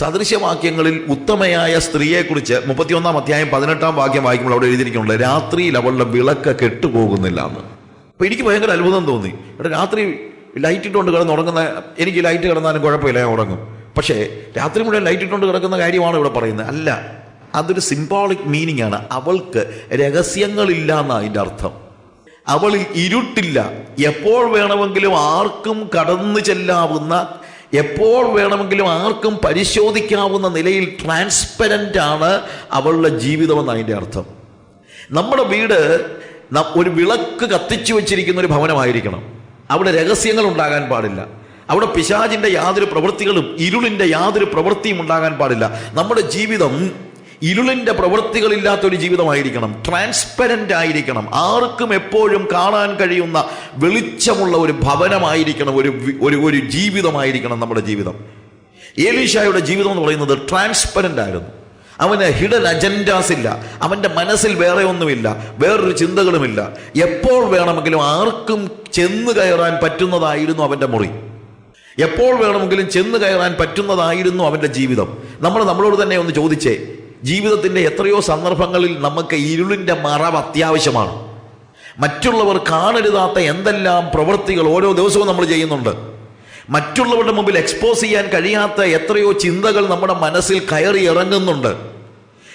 സദൃശ്യവാക്യങ്ങളിൽ ഉത്തമയായ സ്ത്രീയെക്കുറിച്ച് മുപ്പത്തിയൊന്നാം അധ്യായം പതിനെട്ടാം വാക്യം വായിക്കുമ്പോൾ അവിടെ എഴുതിയിരിക്കുന്നുണ്ട് രാത്രിയിൽ അവളുടെ വിളക്ക് കെട്ടുപോകുന്നില്ല എന്ന്. അപ്പോൾ എനിക്ക് ഭയങ്കര അത്ഭുതം തോന്നി. ഇവിടെ രാത്രി ലൈറ്റ് ഇട്ടുകൊണ്ട് കിടന്ന് ഉറങ്ങുന്ന എനിക്ക് ലൈറ്റ് കിടന്നാലും കുഴപ്പമില്ല ഞാൻ ഉറങ്ങും. പക്ഷേ രാത്രി മുഴുവൻ ലൈറ്റ് ഇട്ടുകൊണ്ട് കിടക്കുന്ന കാര്യമാണ് ഇവിടെ പറയുന്നത്. അല്ല അതൊരു സിംബോളിക് മീനിങ് ആണ്. അവൾക്ക് രഹസ്യങ്ങളില്ല എന്നാണ് അതിന്റെ അർത്ഥം. അവളിൽ ഇരുട്ടില്ല. എപ്പോൾ വേണമെങ്കിലും ആർക്കും കടന്നു ചെല്ലാവുന്ന എപ്പോൾ വേണമെങ്കിലും ആർക്കും പരിശോധിക്കാവുന്ന നിലയിൽ ട്രാൻസ്പെരന്റ് ആണ് അവളുടെ ജീവിതമെന്ന് അതിന്റെ അർത്ഥം. നമ്മുടെ വീട് ഒരു വിളക്ക് കത്തിച്ചു വെച്ചിരിക്കുന്ന ഒരു ഭവനമായിരിക്കണം. അവിടെ രഹസ്യങ്ങൾ ഉണ്ടാകാൻ പാടില്ല. അവിടെ പിശാചിന്റെ യാതൊരു പ്രവൃത്തികളും ഇരുളിന്റെ യാതൊരു പ്രവൃത്തിയും ഉണ്ടാകാൻ പാടില്ല. നമ്മുടെ ജീവിതം ഇരുളിന്റെ പ്രവൃത്തികളില്ലാത്തൊരു ജീവിതമായിരിക്കണം. ട്രാൻസ്പെറന്റ് ആയിരിക്കണം. ആർക്കും എപ്പോഴും കാണാൻ കഴിയുന്ന വെളിച്ചമുള്ള ഒരു ഭവനമായിരിക്കണം ഒരു ഒരു ഒരു ജീവിതമായിരിക്കണം നമ്മുടെ ജീവിതം. ഏലീഷായുടെ ജീവിതം എന്ന് പറയുന്നത് ട്രാൻസ്പെറന്റ് ആയിരുന്നു. അവന് ഹിഡൻ അജൻഡാസ് ഇല്ല. അവന്റെ മനസ്സിൽ വേറെ ഒന്നുമില്ല. വേറൊരു ചിന്തകളുമില്ല. എപ്പോൾ വേണമെങ്കിലും ആർക്കും ചെന്ന് കയറാൻ പറ്റുന്നതായിരുന്നു അവന്റെ മുറി. എപ്പോൾ വേണമെങ്കിലും ചെന്ന് കയറാൻ പറ്റുന്നതായിരുന്നു അവന്റെ ജീവിതം. നമ്മൾ നമ്മളോട് തന്നെ ഒന്ന് ചോദിച്ചേ ജീവിതത്തിന്റെ എത്രയോ സന്ദർഭങ്ങളിൽ നമുക്ക് ഇരുളിന്റെ മറവ് അത്യാവശ്യമാണ്. മറ്റുള്ളവർ കാണരുതാത്ത എന്തെല്ലാം പ്രവൃത്തികൾ ഓരോ ദിവസവും നമ്മൾ ചെയ്യുന്നുണ്ട്. മറ്റുള്ളവരുടെ മുമ്പിൽ എക്സ്പോസ് ചെയ്യാൻ കഴിയാത്ത എത്രയോ ചിന്തകൾ നമ്മുടെ മനസ്സിൽ കയറി ഇറങ്ങുന്നുണ്ട്.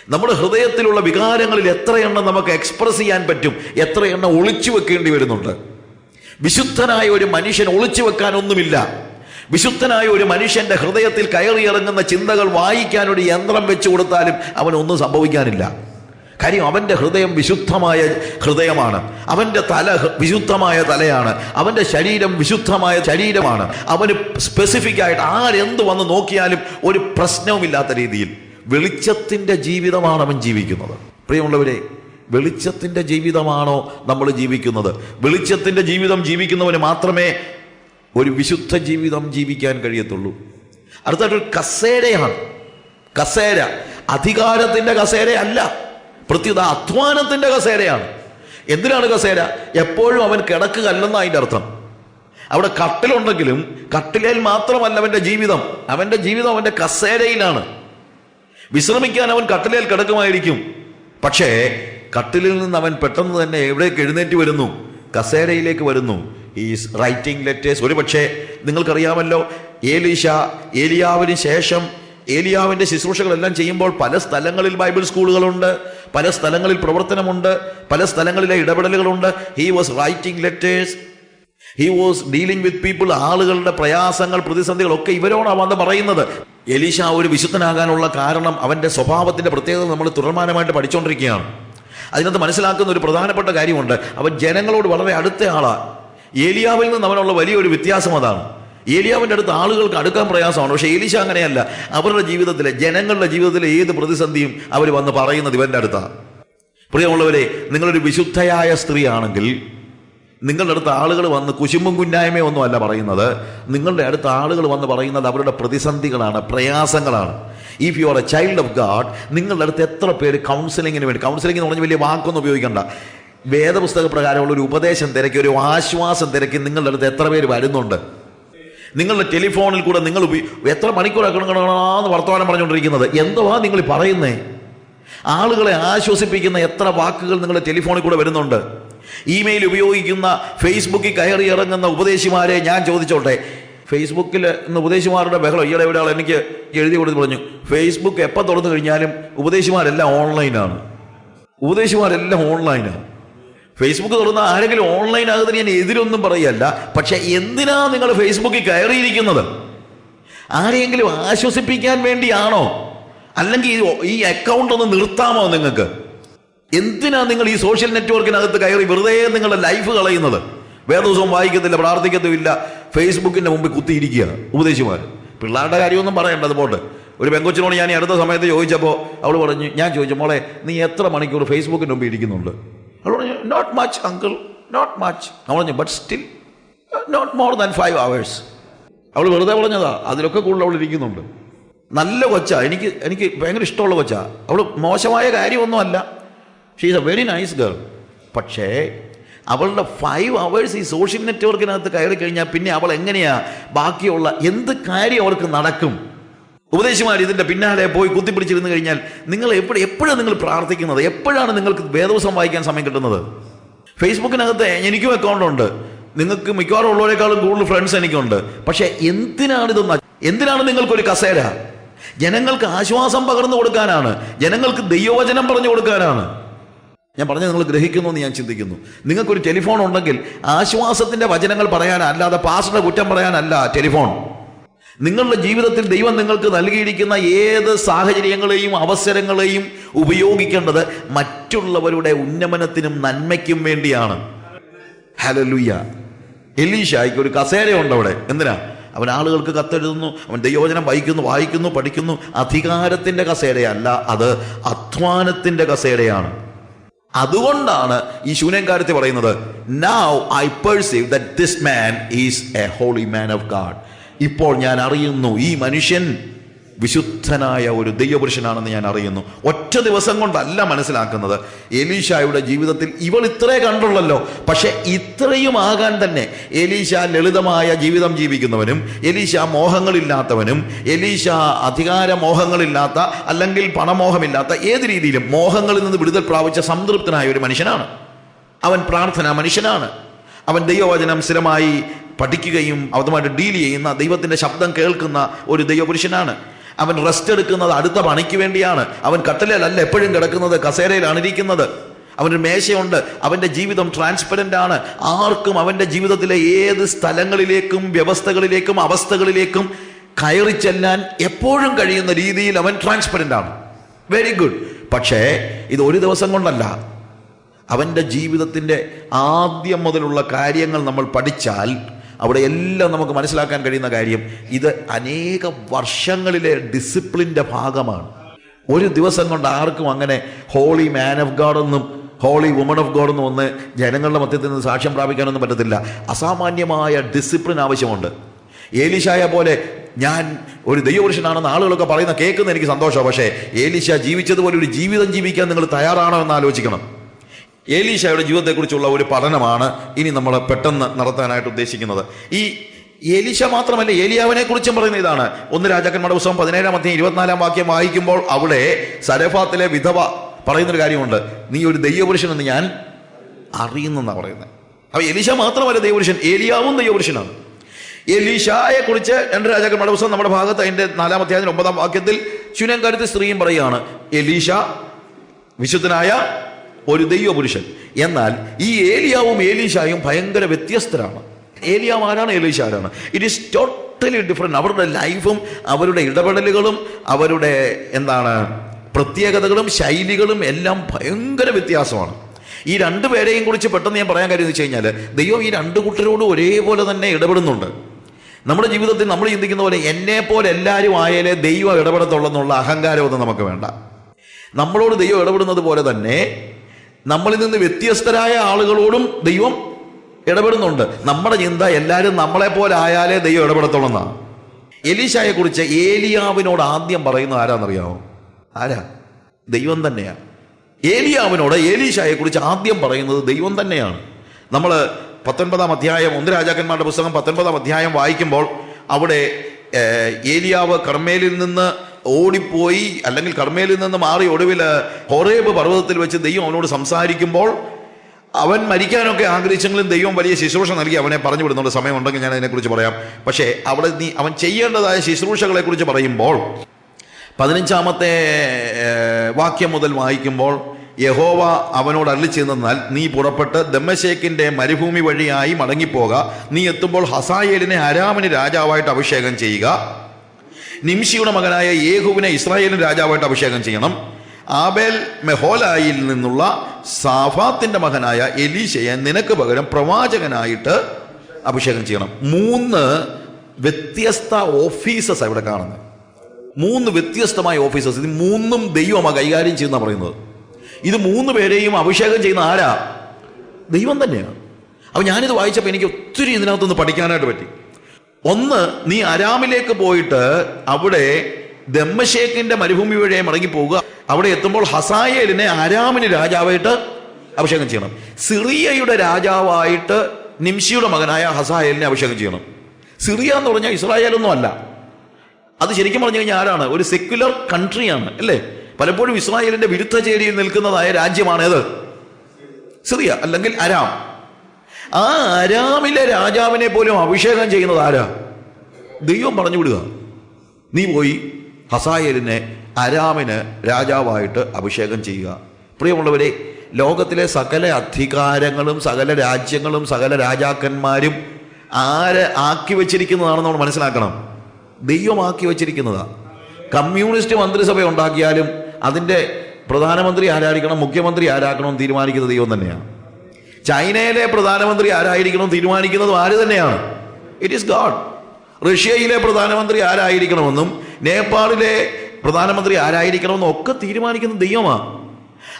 നമ്മുടെ ഹൃദയത്തിലുള്ള വികാരങ്ങളിൽ എത്രയെണ്ണം നമുക്ക് എക്സ്പ്രസ് ചെയ്യാൻ പറ്റും എത്രയെണ്ണം ഒളിച്ചു വെക്കേണ്ടി വരുന്നുണ്ട്. വിശുദ്ധനായ ഒരു മനുഷ്യൻ ഒളിച്ചു വെക്കാനൊന്നുമില്ല വിശുദ്ധനായ ഒരു മനുഷ്യന്റെ ഹൃദയത്തിൽ കയറിയിറങ്ങുന്ന ചിന്തകൾ വായിക്കാൻ ഒരു യന്ത്രം വെച്ചു കൊടുത്താലും അവനൊന്നും സംഭവിക്കാനില്ല. കാര്യം അവന്റെ ഹൃദയം വിശുദ്ധമായ ഹൃദയമാണ്. അവന്റെ തല വിശുദ്ധമായ തലയാണ്. അവന്റെ ശരീരം വിശുദ്ധമായ ശരീരമാണ്. അവന് സ്പെസിഫിക് ആയിട്ട് ആരെന്ത് വന്ന് നോക്കിയാലും ഒരു പ്രശ്നവുമില്ലാത്ത രീതിയിൽ. വെളിച്ചത്തിന്റെ ജീവിതമാണ് അവൻ ജീവിക്കുന്നത്. പ്രിയമുള്ളവരെ വെളിച്ചത്തിന്റെ ജീവിതമാണോ നമ്മൾ ജീവിക്കുന്നത്? വെളിച്ചത്തിന്റെ ജീവിതം ജീവിക്കുന്നവന് മാത്രമേ ഒരു വിശുദ്ധ ജീവിതം ജീവിക്കാൻ കഴിയത്തുള്ളൂ. അടുത്തായിട്ട് ഒരു കസേരയാണ്. കസേര. അധികാരത്തിന്റെ കസേരയല്ല. പ്രത്യേകത അധ്വാനത്തിന്റെ കസേരയാണ്. എന്തിനാണ് കസേര? എപ്പോഴും അവൻ കിടക്കുകയല്ലെന്ന് അതിന്റെ അർത്ഥം. അവിടെ കട്ടിലുണ്ടെങ്കിലും കട്ടിലേൽ മാത്രമല്ല അവന്റെ ജീവിതം. അവന്റെ ജീവിതം അവന്റെ കസേരയിലാണ്. വിശ്രമിക്കാൻ അവൻ കട്ടിലേൽ കിടക്കുമായിരിക്കും. പക്ഷേ കട്ടിലിൽ നിന്ന് അവൻ പെട്ടെന്ന് തന്നെ എവിടേക്ക് എഴുന്നേറ്റ് വരുന്നു? കസേരയിലേക്ക് വരുന്നു. ഈസ് റൈറ്റിംഗ് ലെറ്റേഴ്സ് ഒരു പക്ഷേ നിങ്ങൾക്കറിയാമല്ലോ ഏലീഷ ഏലിയാവിന് ശേഷം ഏലിയാവിന്റെ ശുശ്രൂഷകളെല്ലാം ചെയ്യുമ്പോൾ പല സ്ഥലങ്ങളിൽ ബൈബിൾ സ്കൂളുകളുണ്ട് പല സ്ഥലങ്ങളിൽ പ്രവർത്തനമുണ്ട് പല സ്ഥലങ്ങളിലെ ഇടപെടലുകളുണ്ട്. He was writing letters he was dealing with people ആളുകളുടെ പ്രയാസങ്ങൾ പ്രതിസന്ധികളൊക്കെ ഇവരോടാണ് വന്ന് പറയുന്നത്. എലീഷ ഒരു വിശുദ്ധനാകാനുള്ള കാരണം അവന്റെ സ്വഭാവത്തിന്റെ പ്രത്യേകത നമ്മൾ തുടർമാനമായിട്ട് പഠിച്ചുകൊണ്ടിരിക്കുകയാണ് അതിനകത്ത് മനസ്സിലാക്കുന്ന ഒരു പ്രധാനപ്പെട്ട കാര്യമുണ്ട്. അവൻ ജനങ്ങളോട് വളരെ അടുത്ത ആളാണ് ഏലിയാവിൽ നിന്ന് അവനുള്ള വലിയൊരു വ്യത്യാസം അതാണ്. ഏലിയാവിന്റെ അടുത്ത് ആളുകൾക്ക് അടുക്കാൻ പ്രയാസമാണ്. പക്ഷേ ഏലീശ അങ്ങനെയല്ല. അവരുടെ ജീവിതത്തിലെ ജനങ്ങളുടെ ജീവിതത്തിലെ ഏത് പ്രതിസന്ധിയും അവർ വന്ന് പറയുന്നത് ഇവന്റെ അടുത്താണ് പ്രിയമുള്ളവരെ നിങ്ങളൊരു വിശുദ്ധയായ സ്ത്രീയാണെങ്കിൽ നിങ്ങളുടെ അടുത്ത് ആളുകൾ വന്ന് കുശുമ്പും കുന്നായ്മയും ഒന്നുമല്ല പറയുന്നത്. നിങ്ങളുടെ അടുത്ത് ആളുകൾ വന്ന് പറയുന്നത് അവരുടെ പ്രതിസന്ധികളാണ് പ്രയാസങ്ങളാണ്. If you are a child of God നിങ്ങളുടെ അടുത്ത് എത്ര പേര് കൗൺസിലിങ്ങിന് വേണ്ടി കൗൺസിലിംഗ് എന്ന് പറഞ്ഞ വലിയ വാക്കൊന്നും ഉപയോഗിക്കണ്ട. വേദപുസ്തക പ്രകാരമുള്ള ഒരു ഉപദേശം തിരക്കി ഒരു ആശ്വാസം തിരക്കി നിങ്ങളുടെ അടുത്ത് എത്ര പേര് വരുന്നുണ്ട്? നിങ്ങളുടെ ടെലിഫോണിൽ കൂടെ നിങ്ങൾ എത്ര മണിക്കൂറാണ് വർത്തമാനം പറഞ്ഞുകൊണ്ടിരിക്കുന്നത് എന്തുവാ നിങ്ങൾ പറയുന്നേ ആളുകളെ ആശ്വസിപ്പിക്കുന്ന എത്ര വാക്കുകൾ നിങ്ങളുടെ ടെലിഫോണിൽ കൂടെ വരുന്നുണ്ട് ഇമെയിൽ ഉപയോഗിക്കുന്ന ഫേസ്ബുക്കിൽ കയറി ഇറങ്ങുന്ന ഉപദേശിമാരെ ഞാൻ ചോദിച്ചോട്ടെ ഫേസ്ബുക്കിൽ ഇന്ന് ഉപദേശിമാരുടെ ബഹളം ഈയിടെ ഒരാൾ എനിക്ക് എഴുതി കൊടുത്ത് പറഞ്ഞു ഫേസ്ബുക്ക് എപ്പോൾ തുറന്നു കഴിഞ്ഞാലും ഉപദേശിമാരെല്ലാം ഓൺലൈനാണ് ഉപദേശിമാരെല്ലാം ഓൺലൈനാണ് ഫേസ്ബുക്ക് തുറന്ന ആരെങ്കിലും ഓൺലൈൻ ആകുന്നതിന് ഞാൻ എതിരൊന്നും പറയല്ല. പക്ഷെ എന്തിനാ നിങ്ങൾ ഫേസ്ബുക്കിൽ കയറിയിരിക്കുന്നത്? ആരെയെങ്കിലും ആശ്വസിപ്പിക്കാൻ വേണ്ടിയാണോ? അല്ലെങ്കിൽ ഈ- അക്കൗണ്ട് ഒന്ന് നിർത്താമോ നിങ്ങൾക്ക്? എന്തിനാ നിങ്ങൾ ഈ സോഷ്യൽ നെറ്റ്വർക്കിനകത്ത് കയറി വെറുതെ നിങ്ങളുടെ ലൈഫ് കളയുന്നത്? വേദോസവും വായിക്കത്തില്ല പ്രാർത്ഥിക്കത്തുമില്ല ഫേസ്ബുക്കിന്റെ മുമ്പിൽ കുത്തിയിരിക്കുക. ഉപദേശിമാർ പിള്ളേരുടെ കാര്യമൊന്നും പറയണ്ട പോട്ടെ. ഒരു പെങ്കൊച്ചിനോട് ഞാൻ അടുത്ത സമയത്ത് ചോദിച്ചപ്പോൾ അവൾ പറഞ്ഞു ഞാൻ ചോദിച്ചു മോളെ നീ എത്ര മണിക്കൂർ ഫേസ്ബുക്കിന്റെ മുമ്പിൽ ഇരിക്കുന്നുണ്ട്? അവൾ പറഞ്ഞു not much uncle not much അവൾ പറഞ്ഞു but still not more than five hours അവൾ വെറുതെ പറഞ്ഞതാ. അതിലൊക്കെ കൂടുതൽ അവൾ ഇരിക്കുന്നുണ്ട്. നല്ല കൊച്ചാ. എനിക്ക് എനിക്ക് ഭയങ്കര ഇഷ്ടമുള്ള കൊച്ചാ. അവൾ മോശമായ കാര്യമൊന്നുമല്ല. She is a very nice girl പക്ഷേ അവളുടെ ഫൈവ് അവേഴ്സ് ഈ സോഷ്യൽ നെറ്റ്വർക്കിനകത്ത് കയറി കഴിഞ്ഞാൽ പിന്നെ അവൾ എങ്ങനെയാ? ബാക്കിയുള്ള എന്ത് കാര്യം അവൾക്ക് നടക്കും? ഉപദേശിമാർ ഇതിന്റെ പിന്നാലെ പോയി കുത്തിപ്പിടിച്ചിരുന്നു കഴിഞ്ഞാൽ നിങ്ങൾ എപ്പോഴും എപ്പോഴാണ് നിങ്ങൾ പ്രാർത്ഥിക്കുന്നത്? എപ്പോഴാണ് നിങ്ങൾക്ക് വേദവസം വായിക്കാൻ സമയം കിട്ടുന്നത്? ഫേസ്ബുക്കിനകത്ത് എനിക്കും അക്കൗണ്ട് ഉണ്ട്. നിങ്ങൾക്ക് മിക്കവാറും ഉള്ളവരെക്കാളും കൂടുതൽ ഫ്രണ്ട്സ് എനിക്കുണ്ട്. പക്ഷേ എന്തിനാണ് ഇതൊന്ന് എന്തിനാണ് നിങ്ങൾക്കൊരു കസേര? ജനങ്ങൾക്ക് ആശ്വാസം പകർന്നു കൊടുക്കാനാണ്. ജനങ്ങൾക്ക് ദൈവവചനം പറഞ്ഞു കൊടുക്കാനാണ്. ഞാൻ പറഞ്ഞത് നിങ്ങൾ ഗ്രഹിക്കുന്നു എന്ന് ഞാൻ ചിന്തിക്കുന്നു. നിങ്ങൾക്കൊരു ടെലിഫോൺ ഉണ്ടെങ്കിൽ ആശ്വാസത്തിന്റെ വചനങ്ങൾ പറയാനല്ലാതെ പാസ്റ്ററുടെ കുറ്റം പറയാനല്ല ടെലിഫോൺ നിങ്ങളുടെ ജീവിതത്തിൽ ദൈവം നിങ്ങൾക്ക് നൽകിയിരിക്കുന്ന ഏത് സാഹചര്യങ്ങളെയും അവസരങ്ങളെയും ഉപയോഗിക്കേണ്ടത് മറ്റുള്ളവരുടെ ഉന്നമനത്തിനും നന്മയ്ക്കും വേണ്ടിയാണ്. ഹലലുയ്യ എലീഷായിക്ക് ഒരു കസേരയുണ്ട് അവിടെ എന്തിനാ? അവൻ ആളുകൾക്ക് കത്തെഴുതുന്നു അവൻ ദൈവചനം വായിക്കുന്നു വായിക്കുന്നു പഠിക്കുന്നു. അധികാരത്തിന്റെ കസേരയല്ല അത് അധ്വാനത്തിന്റെ കസേരയാണ്. അതുകൊണ്ടാണ് ഈ ശൂന്യൻകാരത്തെ പറയുന്നത് now I perceive this man is a holy man of God ഇപ്പോൾ ഞാൻ അറിയുന്നു ഈ മനുഷ്യൻ വിശുദ്ധനായ ഒരു ദൈവപുരുഷനാണെന്ന് ഞാൻ അറിയുന്നു. ഒറ്റ ദിവസം കൊണ്ടല്ല മനസ്സിലാക്കുന്നത്. എലീഷായുടെ ജീവിതത്തിൽ ഇവൾ ഇത്രേ കണ്ടുള്ളല്ലോ. പക്ഷെ ഇത്രയും ആകാൻ തന്നെ എലീഷ ലളിതമായ ജീവിതം ജീവിക്കുന്നവനും എലീഷ മോഹങ്ങളില്ലാത്തവനും എലീഷ അധികാര മോഹങ്ങളില്ലാത്ത അല്ലെങ്കിൽ പണമോഹമില്ലാത്ത ഏത് രീതിയിലും മോഹങ്ങളിൽ നിന്ന് വിടുതൽ പ്രാപിച്ച സംതൃപ്തനായ ഒരു മനുഷ്യനാണ്. അവൻ പ്രാർത്ഥന മനുഷ്യനാണ്. അവൻ ദൈവവചനം സ്ഥിരമായി പഠിക്കുകയും അതുമായിട്ട് ഡീൽ ചെയ്യുന്ന ദൈവത്തിന്റെ ശബ്ദം കേൾക്കുന്ന ഒരു ദൈവപുരുഷനാണ്. അവൻ റെസ്റ്റ് എടുക്കുന്നത് അടുത്ത പണിക്ക് വേണ്ടിയാണ്. അവൻ കട്ടലിലല്ല എപ്പോഴും കിടക്കുന്നത് കസേരയിലാണ് ഇരിക്കുന്നത്. അവനൊരു മേശയുണ്ട് അവന്റെ ജീവിതം ട്രാൻസ്പെറന്റ് ആണ്. ആർക്കും അവന്റെ ജീവിതത്തിലെ ഏത് സ്ഥലങ്ങളിലേക്കും വ്യവസ്ഥകളിലേക്കും അവസ്ഥകളിലേക്കും കയറി ചെല്ലാൻ എപ്പോഴും കഴിയുന്ന രീതിയിൽ അവൻ ട്രാൻസ്പെറന്റ് ആണ്. വെരി ഗുഡ് പക്ഷേ ഇത് ഒരു ദിവസം കൊണ്ടല്ല. അവന്റെ ജീവിതത്തിന്റെ ആദ്യം മുതലുള്ള കാര്യങ്ങൾ നമ്മൾ പഠിച്ചാൽ അവിടെ എല്ലാം നമുക്ക് മനസ്സിലാക്കാൻ കഴിയുന്ന കാര്യം ഇത് അനേക വർഷങ്ങളിലെ ഡിസിപ്ലിന്റെ ഭാഗമാണ്. ഒരു ദിവസം കൊണ്ട് ആർക്കും അങ്ങനെ ഹോളി മാൻ ഓഫ് ഗാഡ് എന്നും ഹോളി വുമൺ ഓഫ് ഗോഡ് എന്നും ഒന്ന് ജനങ്ങളുടെ മധ്യത്തിൽ നിന്ന് സാക്ഷ്യം പ്രാപിക്കാനൊന്നും പറ്റത്തില്ല. അസാമാന്യമായ ഡിസിപ്ലിൻ ആവശ്യമുണ്ട്. ഏലിശായ പോലെ ഞാൻ ഒരു ദൈവപുരുഷനാണെന്ന് ആളുകളൊക്കെ പറയുന്ന കേൾക്കുന്ന എനിക്ക് സന്തോഷമാണ്. പക്ഷേ ഏലിശ ജീവിച്ചതുപോലെ ഒരു ജീവിതം ജീവിക്കാൻ നിങ്ങൾ തയ്യാറാണോ എന്ന് ആലോചിക്കണം. ഏലീഷയുടെ ജീവിതത്തെക്കുറിച്ചുള്ള ഒരു പഠനമാണ് ഇനി നമ്മൾ പെട്ടെന്ന് നടത്താനായിട്ട് ഉദ്ദേശിക്കുന്നത്. ഈ ഏലീഷ മാത്രമല്ല ഏലിയാവിനെ കുറിച്ചും പറയുന്ന ഇതാണ്. ഒന്ന് രാജാക്കന്മാരുടെ പുസ്തകം പതിനേഴാം അധ്യായം ഇരുപത്തിനാലാം വാക്യം വായിക്കുമ്പോൾ അവിടെ സരഫാത്തിലെ വിധവ പറയുന്നൊരു കാര്യമുണ്ട്. നീ ഒരു ദൈവപുരുഷനെന്ന് ഞാൻ അറിയുന്നെന്നാണ് പറയുന്നത്. അപ്പൊ എലീഷ മാത്രമല്ല ദൈവപുരുഷൻ ഏലിയാവും ദൈവപുരുഷനാണ്. എലീഷായെ കുറിച്ച് രണ്ട് രാജാക്കന്മാരുടെ പുസ്തകം നമ്മുടെ ഭാഗത്ത് അതിന്റെ നാലാം അധ്യായത്തിന് ഒമ്പതാം വാക്യത്തിൽ ശുനൻകാരത്തെ സ്ത്രീയും പറയുകയാണ്. എലീഷ വിശുദ്ധനായ ഒരു ദൈവപുരുഷൻ. എന്നാൽ ഈ ഏലിയാവും ഏലീഷായും ഭയങ്കര വ്യത്യസ്തരാണ്. ഏലിയാവ് ആരാണ്? ഏലീഷ ആരാണ് ഇറ്റ് ഈസ് ടോട്ടലി ഡിഫറെന്റ് അവരുടെ ലൈഫും അവരുടെ ഇടപെടലുകളും അവരുടെ എന്താണ് പ്രത്യേകതകളും ശൈലികളും എല്ലാം ഭയങ്കര വ്യത്യാസമാണ്. ഈ രണ്ട് പേരെയും കുറിച്ച് പെട്ടെന്ന് ഞാൻ പറയാൻ കാര്യം എന്ന് വെച്ച് കഴിഞ്ഞാൽ ദൈവം ഈ രണ്ട് കുട്ടികളോട് ഒരേപോലെ തന്നെ ഇടപെടുന്നുണ്ട്. നമ്മുടെ ജീവിതത്തിൽ നമ്മൾ ചിന്തിക്കുന്ന പോലെ എന്നെ പോലെ എല്ലാവരും ആയാലേ ദൈവം ഇടപെടത്തുള്ളെന്നുള്ള അഹങ്കാരമൊന്നും നമുക്ക് വേണ്ട. നമ്മളോട് ദൈവം ഇടപെടുന്നത് പോലെ തന്നെ നമ്മളിൽ നിന്ന് വ്യത്യസ്തരായ ആളുകളോടും ദൈവം ഇടപെടുന്നുണ്ട്. നമ്മുടെ ചിന്ത എല്ലാവരും നമ്മളെ പോലെ ആയാലേ ദൈവം ഇടപെടത്തുള്ളെന്നാണ് എലീശായെ കുറിച്ച് ഏലിയാവിനോട് ആദ്യം പറയുന്നത് ആരാന്നറിയാമോ ആരാ? ദൈവം തന്നെയാണ് ഏലിയാവിനോട് ഏലീശായെ കുറിച്ച് ആദ്യം പറയുന്നത് ദൈവം തന്നെയാണ്. നമ്മൾ പത്തൊൻപതാം അധ്യായം ഒന്ന് രാജാക്കന്മാരുടെ പുസ്തകം പത്തൊൻപതാം അധ്യായം വായിക്കുമ്പോൾ അവിടെ ഏലിയാവ് കർമ്മേലിൽ നിന്ന് ഓടിപ്പോയി അല്ലെങ്കിൽ കർമ്മേലിൽ നിന്ന് മാറി ഒടുവിൽ ഹൊറേബ് പർവതത്തിൽ വെച്ച് ദൈവം അവനോട് സംസാരിക്കുമ്പോൾ അവൻ മരിക്കാനൊക്കെ ആഗ്രഹിച്ചെങ്കിലും ദൈവം വലിയ ശുശ്രൂഷ നൽകി അവനെ പറഞ്ഞു വിടുന്നുണ്ട്. സമയമുണ്ടെങ്കിൽ ഞാൻ അതിനെക്കുറിച്ച് പറയാം. പക്ഷേ അവിടെ നീ അവൻ ചെയ്യേണ്ടതായ ശുശ്രൂഷകളെ കുറിച്ച് പറയുമ്പോൾ പതിനഞ്ചാമത്തെ വാക്യം മുതൽ വായിക്കുമ്പോൾ യഹോവ അവനോട് അരളി നീ പുറപ്പെട്ട് ദമ്മശേഖിന്റെ മരുഭൂമി വഴിയായി മടങ്ങിപ്പോക. നീ എത്തുമ്പോൾ ഹസായേലിനെ അരാമിന് രാജാവായിട്ട് അഭിഷേകം ചെയ്യുക. നിംഷിയുടെ മകനായ യേഹുവിനെ ഇസ്രായേലിന് രാജാവായിട്ട് അഭിഷേകം ചെയ്യണം. ആബേൽ മെഹോലായിൽ നിന്നുള്ള സാഫാത്തിന്റെ മകനായ എലീശയെ നിനക്ക് പകരം പ്രവാചകനായിട്ട് അഭിഷേകം ചെയ്യണം. മൂന്ന് വ്യത്യസ്ത ഓഫീസസ് ഇവിടെ കാണുന്നത്. മൂന്ന് വ്യത്യസ്തമായ ഓഫീസസ്. ഇത് മൂന്നും ദൈവമാണ് കൈകാര്യം ചെയ്യുന്ന പറയുന്നത്. ഇത് മൂന്ന് പേരെയും അഭിഷേകം ചെയ്യുന്ന ആരാ? ദൈവം തന്നെയാണ് അപ്പൊ ഞാനിത് വായിച്ചപ്പോൾ എനിക്ക് ഒത്തിരി ഇതിനകത്തുനിന്ന് പഠിക്കാനായിട്ട് പറ്റി. ഒന്ന് നീ അരാമിലേക്ക് പോയിട്ട് അവിടെ ദമ്മശേഖിന്റെ മരുഭൂമി വഴിയെ മടങ്ങി പോവുക അവിടെ എത്തുമ്പോൾ ഹസായേലിനെ അരാമിന് രാജാവായിട്ട് അഭിഷേകം ചെയ്യണം. സിറിയയുടെ രാജാവായിട്ട് നിംഷിയുടെ മകനായ ഹസായേലിനെ അഭിഷേകം ചെയ്യണം. സിറിയ എന്ന് പറഞ്ഞാൽ ഇസ്രായേലൊന്നും അല്ല. അത് ശരിക്കും പറഞ്ഞു കഴിഞ്ഞാൽ ആരാണ്? ഒരു സെക്യുലർ കൺട്രിയാണ് അല്ലേ? പലപ്പോഴും ഇസ്രായേലിന്റെ വിരുദ്ധ ചേരിയിൽ നിൽക്കുന്നതായ രാജ്യമാണേത്. സിറിയ അല്ലെങ്കിൽ അരാം. ആ അരാമിലെ രാജാവിനെ പോലും അഭിഷേകം ചെയ്യുന്നത് ആരാ? ദൈവം പറഞ്ഞു വിടുക. നീ പോയി ഹസായലിനെ അരാമിന് രാജാവായിട്ട് അഭിഷേകം ചെയ്യുക. പ്രിയമുള്ളവരെ ലോകത്തിലെ സകല അധികാരങ്ങളും സകല രാജ്യങ്ങളും സകല രാജാക്കന്മാരും ആരെ ആക്കി വച്ചിരിക്കുന്നതാണെന്ന് നമ്മൾ മനസ്സിലാക്കണം. ദൈവം ആക്കി വെച്ചിരിക്കുന്നതാ. കമ്മ്യൂണിസ്റ്റ് മന്ത്രിസഭ ഉണ്ടാക്കിയാലും അതിന്റെ പ്രധാനമന്ത്രി ആരായിരിക്കണം മുഖ്യമന്ത്രി ആരാക്കണം തീരുമാനിക്കുന്നത് ദൈവം തന്നെയാണ് ചൈനയിലെ പ്രധാനമന്ത്രി ആരായിരിക്കണം തീരുമാനിക്കുന്നതും ആര് തന്നെയാണ്? ഇറ്റ് ഈസ് ഗാഡ് റഷ്യയിലെ പ്രധാനമന്ത്രി ആരായിരിക്കണമെന്നും നേപ്പാളിലെ പ്രധാനമന്ത്രി ആരായിരിക്കണമെന്നും ഒക്കെ തീരുമാനിക്കുന്ന ദൈവമാണ്.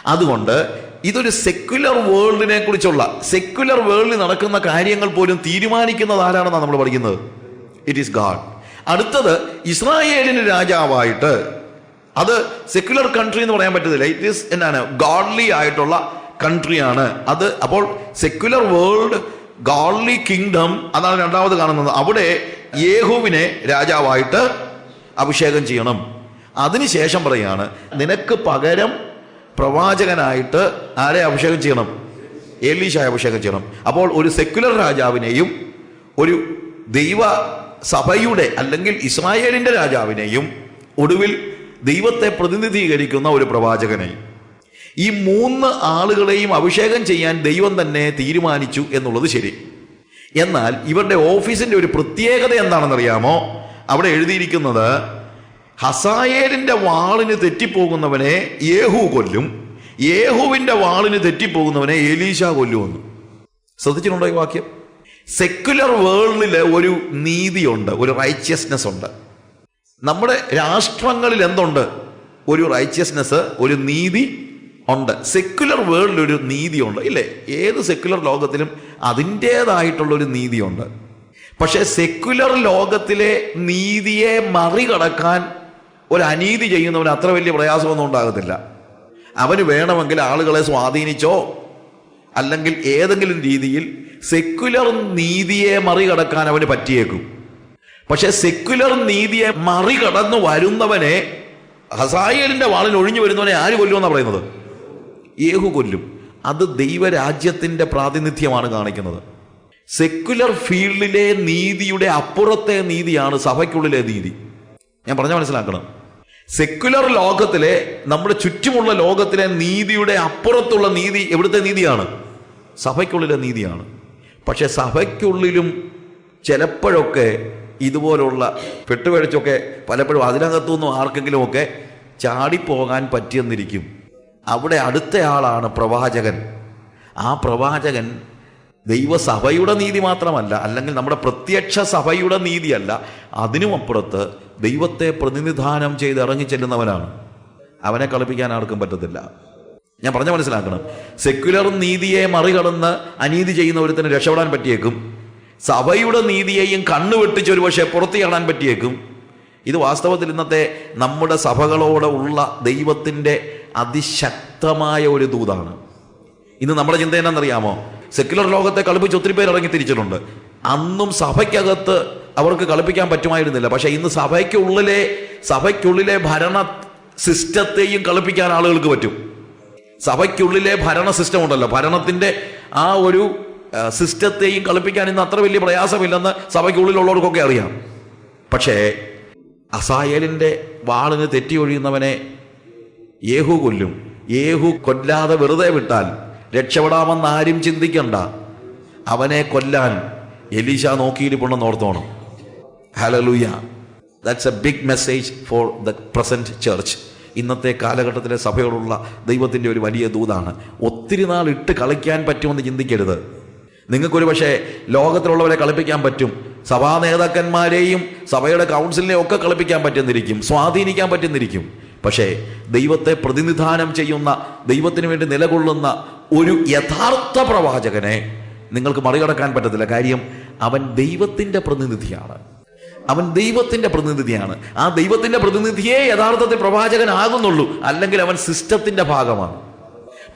അതുകൊണ്ട് ഇതൊരു സെക്യുലർ വേൾഡിനെ കുറിച്ചുള്ള സെക്യുലർ വേൾഡിൽ നടക്കുന്ന കാര്യങ്ങൾ പോലും തീരുമാനിക്കുന്നത് ആരാണെന്നാണ് നമ്മൾ പഠിക്കുന്നത്? ഇറ്റ് ഈസ് ഗാഡ് അടുത്തത് ഇസ്രായേലിന് രാജാവായിട്ട് അത് സെക്യുലർ കൺട്രി എന്ന് പറയാൻ പറ്റത്തില്ല. ഇറ്റ് ഈസ് എന്താണ്? ഗാഡ്ലി ആയിട്ടുള്ള കൺട്രിയാണ് അത് അപ്പോൾ സെക്യുലർ വേൾഡ് ഗാഡ്ലി കിങ്ഡം അതാണ് രണ്ടാമത് കാണുന്നത്. അവിടെ യേഹുവിനെ രാജാവായിട്ട് അഭിഷേകം ചെയ്യണം. അതിനുശേഷം പറയാണ് നിനക്ക് പകരം പ്രവാചകനായിട്ട് ആരെ അഭിഷേകം ചെയ്യണം? ഏലീശായ അഭിഷേകം ചെയ്യണം. അപ്പോൾ ഒരു സെക്യുലർ രാജാവിനെയും ഒരു ദൈവ സഭയുടെ അല്ലെങ്കിൽ ഇസ്രായേലിന്റെ രാജാവിനെയും ഒടുവിൽ ദൈവത്തെ പ്രതിനിധീകരിക്കുന്ന ഒരു പ്രവാചകനെയും ഈ മൂന്ന് ആളുകളെയും അഭിഷേകം ചെയ്യാൻ ദൈവം തന്നെ തീരുമാനിച്ചു എന്നുള്ളത് ശരി. എന്നാൽ ഇവരുടെ ഓഫീസിന്റെ ഒരു പ്രത്യേകത എന്താണെന്നറിയാമോ? അവിടെ എഴുതിയിരിക്കുന്നത് ഹസായേലിന്റെ വാളിന് തെറ്റിപ്പോകുന്നവനെ യേഹു കൊല്ലും യേഹുവിന്റെ വാളിന് തെറ്റിപ്പോകുന്നവനെ എലീശ കൊല്ലുമെന്ന്. ശ്രദ്ധിച്ചിട്ടുണ്ടോ ഈ വാക്യം? സെക്യുലർ വേൾഡിൽ ഒരു നീതിയുണ്ട് ഒരു റൈച്ചിയസ്നെസ് ഉണ്ട്. നമ്മുടെ രാഷ്ട്രങ്ങളിൽ എന്തുണ്ട്? ഒരു റൈച്ചിയസ്നെസ് ഒരു നീതി ഉണ്ട്. സെക്യുലർ വേൾഡിൽ ഒരു നീതിയുണ്ട്. ഇല്ലേ? ഏത് സെക്യുലർ ലോകത്തിലും അതിന്റേതായിട്ടുള്ള ഒരു നീതിയുണ്ട്. പക്ഷെ സെക്യുലർ ലോകത്തിലെ നീതിയെ മറികടക്കാൻ ഒരു അനീതി ചെയ്യുന്നവന് അത്ര വലിയ പ്രയാസമൊന്നും ഉണ്ടാകത്തില്ല. അവന് വേണമെങ്കിൽ ആളുകളെ സ്വാധീനിച്ചോ അല്ലെങ്കിൽ ഏതെങ്കിലും രീതിയിൽ സെക്യുലർ നീതിയെ മറികടക്കാൻ അവന് പറ്റിയേക്കും. പക്ഷെ സെക്യുലർ നീതിയെ മറികടന്ന് വരുന്നവനെ ഹസായലിന്റെ വാളിൽ ഒഴിഞ്ഞു വരുന്നവനെ ആര് കൊല്ലുമെന്നാണ് പറയുന്നത്? യേഹു കൊല്ലും. അത് ദൈവരാജ്യത്തിന്റെ പ്രാതിനിധ്യമാണ് കാണിക്കുന്നത്. സെക്യുലർ ഫീൽഡിലെ നീതിയുടെ അപ്പുറത്തെ നീതിയാണ് സഭയ്ക്കുള്ളിലെ നീതി. ഞാൻ പറഞ്ഞ മനസ്സിലാക്കണം. സെക്യുലർ ലോകത്തിലെ നമ്മുടെ ചുറ്റുമുള്ള ലോകത്തിലെ നീതിയുടെ അപ്പുറത്തുള്ള നീതി എവിടുത്തെ നീതിയാണ്? സഭയ്ക്കുള്ളിലെ നീതിയാണ്. പക്ഷെ സഭയ്ക്കുള്ളിലും ചിലപ്പോഴൊക്കെ ഇതുപോലുള്ള പെട്ടുപഴിച്ചൊക്കെ പലപ്പോഴും അതിനകത്തുനിന്നും ആർക്കെങ്കിലുമൊക്കെ ചാടിപ്പോകാൻ പറ്റിയെന്നിരിക്കും. അവിടെ അടുത്തയാളാണ് പ്രവാചകൻ. ആ പ്രവാചകൻ ദൈവസഭയുടെ നീതി മാത്രമല്ല അല്ലെങ്കിൽ നമ്മുടെ പ്രത്യക്ഷ സഭയുടെ നീതിയല്ല അതിനും അപ്പുറത്ത് ദൈവത്തെ പ്രതിനിധാനം ചെയ്ത് ഇറങ്ങി ചെല്ലുന്നവനാണ്. അവനെ കളിപ്പിക്കാൻ ആർക്കും പറ്റത്തില്ല. ഞാൻ പറഞ്ഞ മനസ്സിലാക്കണം. സെക്യുലർ നീതിയെ മറികടന്ന് അനീതി ചെയ്യുന്ന ഒരുത്തിന് രക്ഷപ്പെടാൻ പറ്റിയേക്കും. സഭയുടെ നീതിയെയും കണ്ണുവെട്ടിച്ച് ഒരു പക്ഷേ പുറത്തു കാണാൻ പറ്റിയേക്കും. ഇത് വാസ്തവത്തിൽ ഇന്നത്തെ നമ്മുടെ സഭകളോട് ഉള്ള ദൈവത്തിന്റെ അതിശക്തമായ ഒരു ദൂതാണ്. ഇന്ന് നമ്മുടെ ചിന്ത എന്നാണെന്നറിയാമോ? സെക്യുലർ ലോകത്തെ കളിപ്പിച്ച് ഒത്തിരി പേര് ഇറങ്ങി തിരിച്ചിട്ടുണ്ട്. അന്നും സഭയ്ക്കകത്ത് അവർക്ക് കളിപ്പിക്കാൻ പറ്റുമായിരുന്നില്ല. പക്ഷേ ഇന്ന് സഭയ്ക്കുള്ളിലെ സഭയ്ക്കുള്ളിലെ ഭരണ സിസ്റ്റത്തെയും കളിപ്പിക്കാൻ ആളുകൾക്ക് പറ്റും. സഭയ്ക്കുള്ളിലെ ഭരണ സിസ്റ്റം ഉണ്ടല്ലോ. ഭരണത്തിന്റെ ആ ഒരു സിസ്റ്റത്തെയും കളിപ്പിക്കാൻ ഇന്ന് അത്ര വലിയ പ്രയാസമില്ലെന്ന് സഭയ്ക്കുള്ളിലുള്ളവർക്കൊക്കെ അറിയാം. പക്ഷേ അസായേലിന്റെ വാളിന് തെറ്റി ഒഴിയുന്നവനെ യേഹു കൊല്ലും. യേഹു കൊല്ലാതെ വെറുതെ വിട്ടാൽ രക്ഷപ്പെടാമെന്ന് ആരും ചിന്തിക്കണ്ട. അവനെ കൊല്ലാൻ എലീശ നോക്കിയിരിപ്പുണ്ടെന്ന് ഓർത്തോണം. Hallelujah that's a big message for the present church ഇന്നത്തെ കാലഘട്ടത്തിലെ സഭയോടുള്ള ദൈവത്തിന്റെ ഒരു വലിയ ദൂതാണ്. ഒത്തിരി നാൾ ഇട്ട് കളിക്കാൻ പറ്റുമെന്ന് ചിന്തിക്കരുത്. നിങ്ങൾക്കൊരു പക്ഷേ ലോകത്തിലുള്ളവരെ കളിപ്പിക്കാൻ പറ്റും. സഭാ നേതാക്കന്മാരെയും സഭയുടെ കൗൺസിലിനെയും ഒക്കെ കളിപ്പിക്കാൻ പറ്റുന്നിരിക്കും സ്വാധീനിക്കാൻ പറ്റുന്നിരിക്കും. പക്ഷേ ദൈവത്തെ പ്രതിനിധാനം ചെയ്യുന്ന ദൈവത്തിന് വേണ്ടി നിലകൊള്ളുന്ന ഒരു യഥാർത്ഥ പ്രവാചകനെ നിങ്ങൾക്ക് മറികടക്കാൻ പറ്റത്തില്ല. കാര്യം അവൻ ദൈവത്തിന്റെ പ്രതിനിധിയാണ്. അവൻ ദൈവത്തിന്റെ പ്രതിനിധിയാണ്. ആ ദൈവത്തിന്റെ പ്രതിനിധിയെ യഥാർത്ഥത്തിൽ പ്രവാചകനാകുന്നുള്ളൂ. അല്ലെങ്കിൽ അവൻ സിസ്റ്റത്തിന്റെ ഭാഗമാണ്.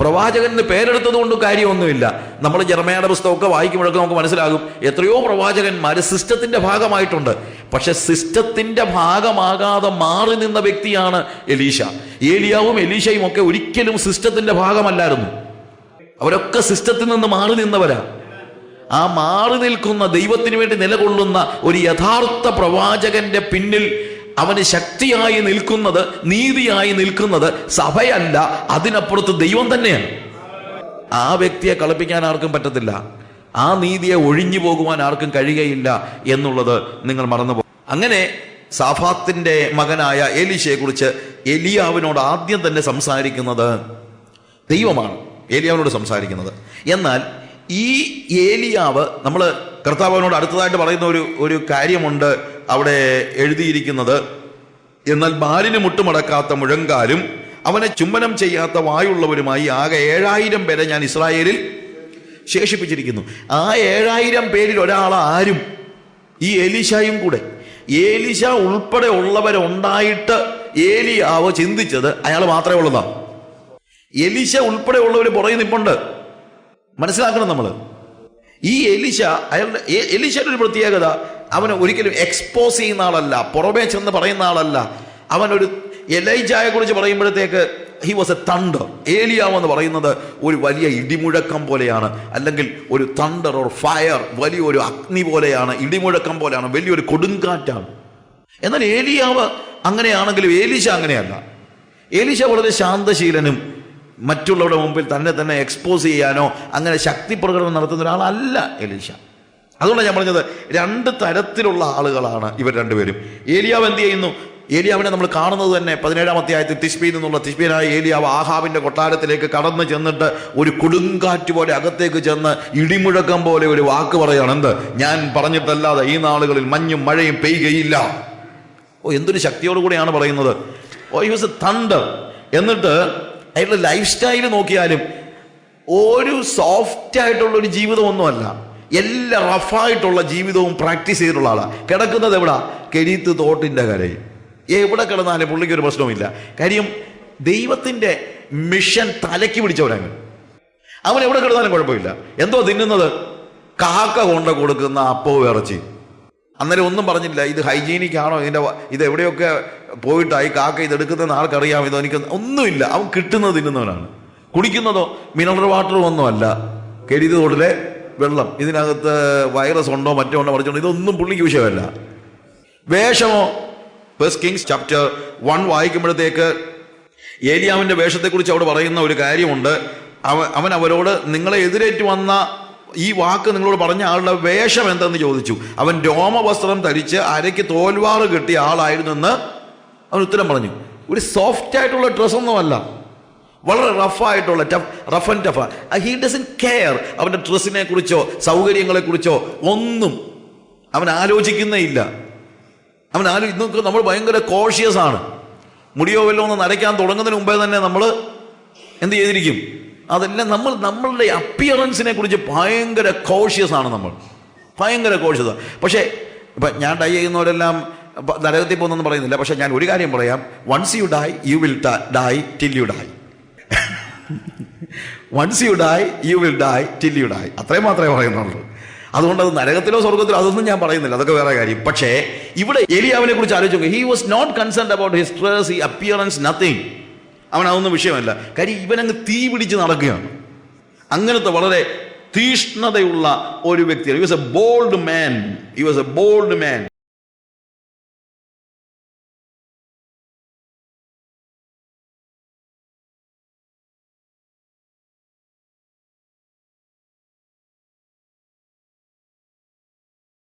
പ്രവാചകന് പേരെടുത്തത് കൊണ്ട് കാര്യമൊന്നുമില്ല. നമ്മൾ ജർമ്മയുടെ പുസ്തകമൊക്കെ വായിക്കുമ്പോഴൊക്കെ നമുക്ക് മനസ്സിലാകും എത്രയോ പ്രവാചകന്മാർ സിസ്റ്റത്തിന്റെ ഭാഗമായിട്ടുണ്ട്. പക്ഷെ സിസ്റ്റത്തിന്റെ ഭാഗമാകാതെ മാറി നിന്ന വ്യക്തിയാണ് എലീഷ ഏലിയാവും എലീഷയും ഒക്കെ ഒരിക്കലും സിസ്റ്റത്തിന്റെ ഭാഗമല്ലായിരുന്നു. അവരൊക്കെ സിസ്റ്റത്തിൽ നിന്ന് മാറി നിന്നവരാ. ആ മാറി നിൽക്കുന്ന ദൈവത്തിന് വേണ്ടി നിലകൊള്ളുന്ന ഒരു യഥാർത്ഥ പ്രവാചകന്റെ പിന്നിൽ അവന് ശക്തിയായി നിൽക്കുന്നത് നീതിയായി നിൽക്കുന്നത് സഭയല്ല അതിനപ്പുറത്ത് ദൈവം തന്നെയാണ്. ആ വ്യക്തിയെ കളിപ്പിക്കാൻ ആർക്കും പറ്റത്തില്ല. ആ നീതിയെ ഒഴിഞ്ഞു പോകുവാൻ ആർക്കും കഴിയുകയില്ല എന്നുള്ളത് നിങ്ങൾ മറന്നു അങ്ങനെ സാഫാത്തിന്റെ മകനായ എലിശയെ കുറിച്ച് എലിയാവിനോട് ആദ്യം തന്നെ സംസാരിക്കുന്നത് ദൈവമാണ്. ഏലിയാവിനോട് സംസാരിക്കുന്നത്. എന്നാൽ ഈ ഏലിയാവ് നമ്മൾ കർത്താവിനോട് അടുത്തതായിട്ട് പറയുന്ന ഒരു ഒരു കാര്യമുണ്ട്. അവിടെ എഴുതിയിരിക്കുന്നത് എന്നാൽ ബാലിന് മുട്ടുമടക്കാത്ത മുഴങ്കാലും അവനെ ചുംബനം ചെയ്യാത്ത വായുള്ളവരുമായി ആകെ ഏഴായിരം പേരെ ഞാൻ ഇസ്രായേലിൽ ശേഷിപ്പിച്ചിരിക്കുന്നു. ആ ഏഴായിരം പേരിൽ ഒരാൾ ആരും ഈ എലിശായും കൂടെ ഏലിശ ഉൾപ്പെടെ ഉള്ളവരുണ്ടായിട്ട് ഏലിയാവ് ചിന്തിച്ചത് അയാൾ മാത്രമേ ഉള്ളതാ. എലിശ ഉൾപ്പെടെ ഉള്ളവർ പുറകെ നിപ്പുണ്ട്. മനസ്സിലാക്കണം നമ്മൾ ഈ എലിശ അയാളുടെ എലിശയുടെ ഒരു പ്രത്യേകത അവന് ഒരിക്കലും എക്സ്പോസ് ചെയ്യുന്ന ആളല്ല പുറമേ ചെന്ന് പറയുന്ന ആളല്ല. അവനൊരു എലൈജായെ കുറിച്ച് പറയുമ്പോഴത്തേക്ക് ഹി വാസ് എ തണ്ടർ ഏലിയാവ് എന്ന് പറയുന്നത് ഒരു വലിയ ഇടിമുഴക്കം പോലെയാണ്. അല്ലെങ്കിൽ ഒരു തണ്ടർ ഓർ ഫയർ വലിയൊരു അഗ്നി പോലെയാണ് ഇടിമുഴക്കം പോലെയാണ് വലിയൊരു കൊടുങ്കാറ്റാണ്. എന്നാൽ ഏലിയാവ് അങ്ങനെയാണെങ്കിലും ഏലിശ അങ്ങനെയല്ല. ഏലിശ വളരെ ശാന്തശീലനും മറ്റുള്ളവരുടെ മുമ്പിൽ തന്നെ തന്നെ എക്സ്പോസ് ചെയ്യാനോ അങ്ങനെ ശക്തി പ്രകടനം നടത്തുന്ന ഒരാളല്ല എലീശ അതുകൊണ്ടാണ് ഞാൻ പറഞ്ഞത് രണ്ട് തരത്തിലുള്ള ആളുകളാണ് ഇവർ രണ്ടുപേരും. ഏലിയാവ് എന്ത് ചെയ്യുന്നു? ഏലിയാവിനെ നമ്മൾ കാണുന്നത് തന്നെ പതിനേഴാം അധ്യായത്തിൽ തിഷ്ബിയിൽ നിന്നുള്ള തിഷ്പിയനായ ഏലിയാവ് ആഹാബിന്റെ കൊട്ടാരത്തിലേക്ക് കടന്നു ചെന്നിട്ട് ഒരു കൊടുങ്കാറ്റ് പോലെ അകത്തേക്ക് ചെന്ന് ഇടിമുഴക്കം പോലെ ഒരു വാക്ക് പറയുകയാണ് എന്ത്? ഞാൻ പറഞ്ഞിട്ടല്ലാതെ ഈ നാളുകളിൽ മഞ്ഞും മഴയും പെയ്യുകയില്ല. ഓ എന്തൊരു ശക്തിയോട് കൂടിയാണ് പറയുന്നത്. Oh you was a thunder എന്നിട്ട് അയാളുടെ ലൈഫ് സ്റ്റൈൽ നോക്കിയാലും ഒരു സോഫ്റ്റ് ആയിട്ടുള്ള ഒരു ജീവിതമൊന്നുമല്ല. എല്ലാം റഫായിട്ടുള്ള ജീവിതവും പ്രാക്ടീസ് ചെയ്തിട്ടുള്ള ആളാണ് കിടക്കുന്നത് എവിടെ? കെരീത്ത് തോട്ടിന്റെ കരയിൽ. എവിടെ കിടന്നാലും പുള്ളിക്ക് ഒരു പ്രശ്നവുമില്ല. കാര്യം ദൈവത്തിന്റെ മിഷൻ തലയ്ക്ക് പിടിച്ചവരങ്ങ് അവൻ എവിടെ കിടന്നാലും കുഴപ്പമില്ല. എന്തോ തിന്നുന്നത്? കാക്ക കൊണ്ട് കൊടുക്കുന്ന അപ്പവും ഇറച്ചി അന്നേരം ഒന്നും പറഞ്ഞില്ല ഇത് ഹൈജീനിക് ആണോ ഇതിന്റെ വ- ഇത് എവിടെയൊക്കെ പോയിട്ടായി കാക്ക ഇത് എടുക്കുന്ന ആൾക്കറിയാം ഇതോ എനിക്ക് ഒന്നുമില്ല. അവൻ കിട്ടുന്നത് തിന്നുന്നവനാണ്. കുടിക്കുന്നതോ മിനറൽ വാട്ടറും ഒന്നുമല്ല. കരുതി തോട്ടിലെ വെള്ളം ഇതിനകത്ത് വൈറസ് ഉണ്ടോ മറ്റോ ഉണ്ടോ പറഞ്ഞോണ്ടോ ഇതൊന്നും പുള്ളിക്ക് വിഷയമല്ല. വേഷമോ? ഫസ്റ്റ് കിങ്സ് ചാപ്റ്റർ വൺ വായിക്കുമ്പോഴത്തേക്ക് ഏലിയാവിന്റെ വേഷത്തെക്കുറിച്ച് അവിടെ പറയുന്ന ഒരു കാര്യമുണ്ട്. അവൻ അവൻ അവരോട് നിങ്ങളെ എതിരേറ്റ് വന്ന ഈ വാക്ക് നിങ്ങളോട് പറഞ്ഞ ആളുടെ വേഷം എന്തെന്ന് ചോദിച്ചു. അവൻ രോമവസ്ത്രം ധരിച്ച് അരയ്ക്ക് തോൽവാറ് കിട്ടിയ ആളായിരുന്നെന്ന് അവൻ ഉത്തരം പറഞ്ഞു. ഒരു സോഫ്റ്റ് ആയിട്ടുള്ള ഡ്രസ്സൊന്നുമല്ല വളരെ റഫായിട്ടുള്ള tough rough and tough he doesn't care അവന്റെ ഡ്രസ്സിനെ കുറിച്ചോ സൗകര്യങ്ങളെ കുറിച്ചോ ഒന്നും അവൻ ആലോചിക്കുന്നേ ഇല്ല. അവൻ ആലോ ഇന്നൊക്കെ നമ്മൾ ഭയങ്കര കോഷ്യസ് ആണ്. മുടിയോ വല്ലോ ഒന്ന് നരയ്ക്കാൻ തുടങ്ങുന്നതിന് മുമ്പേ തന്നെ നമ്മൾ എന്ത് ചെയ്തിരിക്കും? അതെല്ലാം നമ്മൾ നമ്മളുടെ അപ്പിയറൻസിനെ കുറിച്ച് ഭയങ്കര കോഷ്യസ് ആണ് നമ്മൾ. ഭയങ്കര കോഷ്യസ് പക്ഷേ ഇപ്പം ഞാൻ ഡൈ ചെയ്യുന്നവരെല്ലാം നരകത്തിൽ പോകുന്നൊന്നും പറയുന്നില്ല. പക്ഷേ ഞാൻ ഒരു കാര്യം പറയാം. Once you die you will die till you die once you die you will die till you die അത്രയും മാത്രമേ പറയുന്നുള്ളൂ. അതുകൊണ്ട് അത് നരകത്തിലോ സ്വർഗത്തിലോ അതൊന്നും ഞാൻ പറയുന്നില്ല. അതൊക്കെ വേറെ കാര്യം. പക്ഷേ ഇവിടെ ഏലിയാവിനെ കുറിച്ച് ആലോചിച്ചു he was not concerned about his dress he appearance nothing അവൻ അതൊന്നും വിഷയമല്ല. കാര്യം ഇവനങ്ങ് തീ പിടിച്ച് നടക്കുകയാണ്. അങ്ങനത്തെ വളരെ തീഷ്ണതയുള്ള ഒരു വ്യക്തിയാണ്. He was a bold man he was a bold man